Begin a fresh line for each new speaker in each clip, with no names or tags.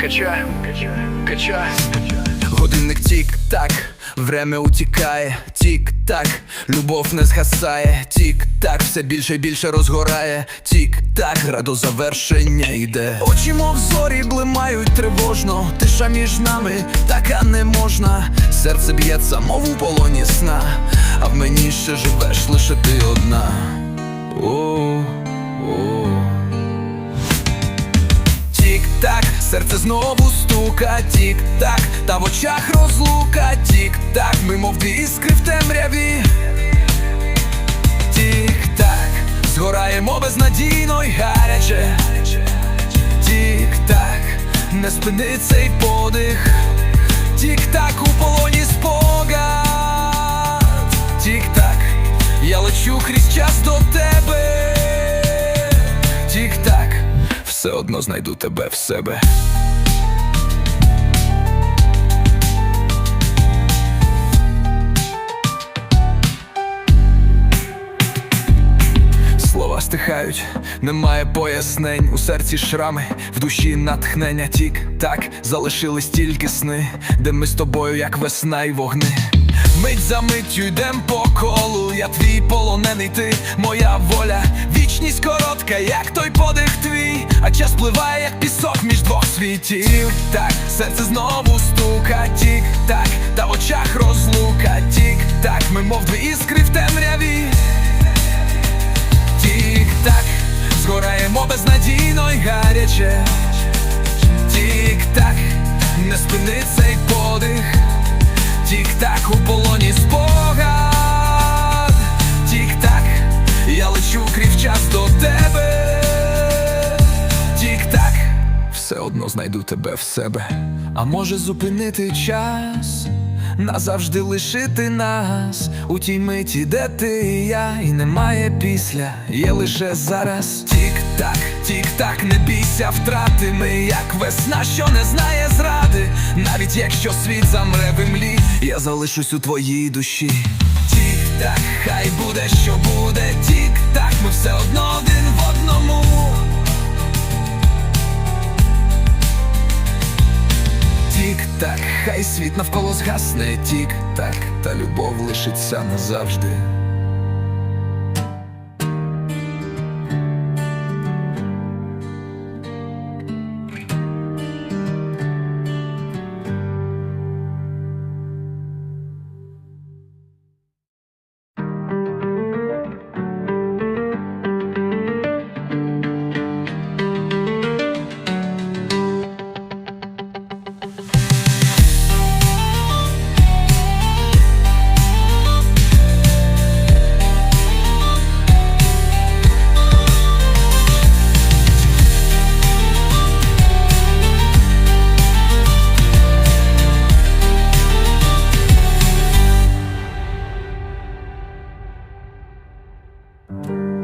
Качаем, качаем.
Годинник тік-так, время утікає, тік-так, любов не згасає, тік-так, все більше і більше розгорає, тік-так, гра до завершення йде. Очі мов зорі блимають тривожно, тиша між нами, така не можна. Серце б'ється, мов у полоні сна, а в мені ще живеш лише ти одна. О, о. Тік-так, серце знову стука, тік-так, та в очах розлука, тік-так, ми мов дві іскри в темряві. Тік-так, згораємо безнадійно й гаряче. Тік-так, не спини цей подих. Тік-так, у полоні спогад. Тік-так, я лечу крізь час до тебе. Тік-так, все одно знайду тебе в себе. Слова стихають, немає пояснень, у серці шрами, в душі натхнення тік, так залишились тільки сни, де ми з тобою, як весна і вогни. Мить за миттю йдем по колу, я твій полонений, ти моя воля. Вічність коротка, як той подих а час пливає, як пісок між двох світів. Так, серце знову стука, тік, так, та в очах розлука, тік, так, ми мов дві іскри в темряві. Тік-так, згораємо безнадійно й гаряче. Тік-так, не спини цей подих. Тік-так, у полоні спогад. Одно знайду тебе в себе. А може зупинити час, назавжди лишити нас у тій миті, де ти і я, і немає після, є лише зараз. Тік-так, тік-так, не бійся втрати ми, як весна, що не знає зради. Навіть якщо світ замре в імлі, я залишусь у твоїй душі. Тік-так, хай буде, що буде, тік-так, ми все одно один Тік-так, хай світ навколо згасне, тік-так, та любов лишиться назавжди.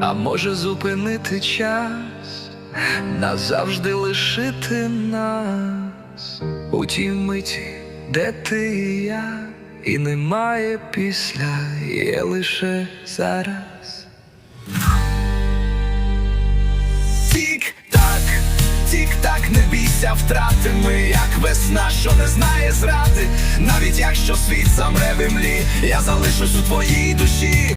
А може зупинити час, назавжди лишити нас у тій миті, де ти і я, і немає після, є лише зараз. Тік-так, тік-так, не бійся втрати ми, як весна, що не знає зради. Навіть якщо світ замре в імлі, я залишусь у твоїй душі.